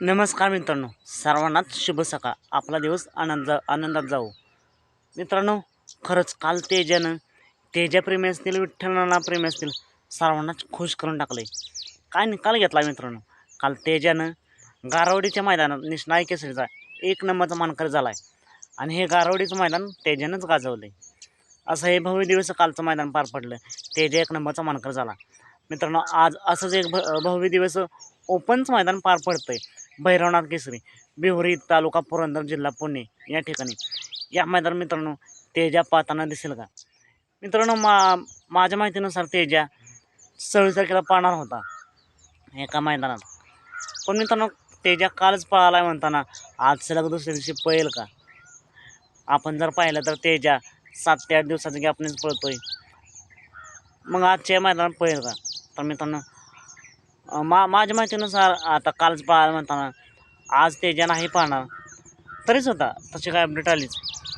नमस्कार मित्रांनो सर्वांनाच शुभ सकाळ. आपला दिवस आनंद आनंदात जाऊ मित्रांनो खरंच काल तेजानं तेजा प्रेमी असतील विठ्ठलांना प्रेमी असतील सर्वांनाच खुश करून टाकले काय निकाल घेतला मित्रांनो? काल तेजानं गारवडीच्या मैदानात निष्णाय केसरीचा एक नंबरचा मानकर झाला आहे आणि हे गारवडीचं मैदान तेजानंच गाजवलं आहे असं हे भव्य दिवस कालचं मैदान पार पडलं. तेजा एक नंबरचा मानकर झाला. मित्रांनो आज असंच एक भ भव्य दिवस ओपनचं मैदान पार पडतं आहे भैरवनाथ केसरी बिहुरी तालुका पुरंदर जिल्हा पुणे या ठिकाणी. या मैदान मित्रांनो तेजा पाहताना दिसेल का? मित्रांनो मा माझ्या माहितीनुसार तेजा सव्वीस तारखेला पाहणार होता एका मैदानात. पण मित्रांनो तेजा कालच पळाला म्हणताना आज सलग दुसऱ्या दिवशी पळेल का? आपण जर पाहिलं तर तेजा सात ते आठ दिवसाचा गॅपनेच पळतोय. मग आजच्या मैदानात पळेल का? तर मित्रांनो मा माझ्या माहितीनुसार आता कालच पाहायला म्हणताना आज तेजा नाही पाहणार तरीच होता तशी काय अपडेट आलीच.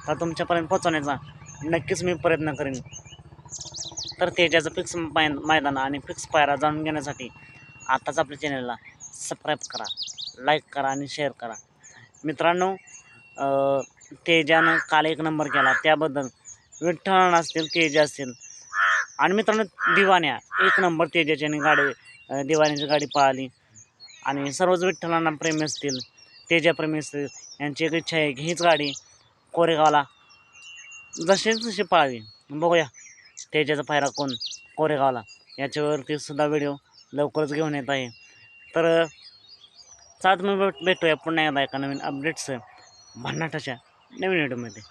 तर तुमच्यापर्यंत पोचवण्याचा नक्कीच मी प्रयत्न करेन. तर तेजाचं फिक्स मै मैदान आणि फिक्स पायरा जाणून घेण्यासाठी आताच आपल्या चॅनलला सबस्क्राईब करा लाईक करा आणि शेअर करा. मित्रांनो तेजानं काल एक नंबर केला त्याबद्दल विठ्ठल असतील तेजा असतील आणि मित्रांनो दिवाण्या एक नंबर तेजाच्याने गाडी दिवाण्याची गाडी पळाली आणि सर्वच विठ्ठलांना प्रेमी असतील. तेजाप्रेमी असतील. यांची एक इच्छा आहे की हीच गाडी कोरेगावला जशीच जशी पळावी बघूया तेजाचा पायरा कोण? कोरेगावला. याच्यावरती सुद्धा व्हिडिओ लवकरच घेऊन येत आहे. तर चालत मी भेट भेटूया पुन्हा एकदा एका नवीन अपडेट्स भन्नाटाच्या नवीन व्हिडिओमध्ये.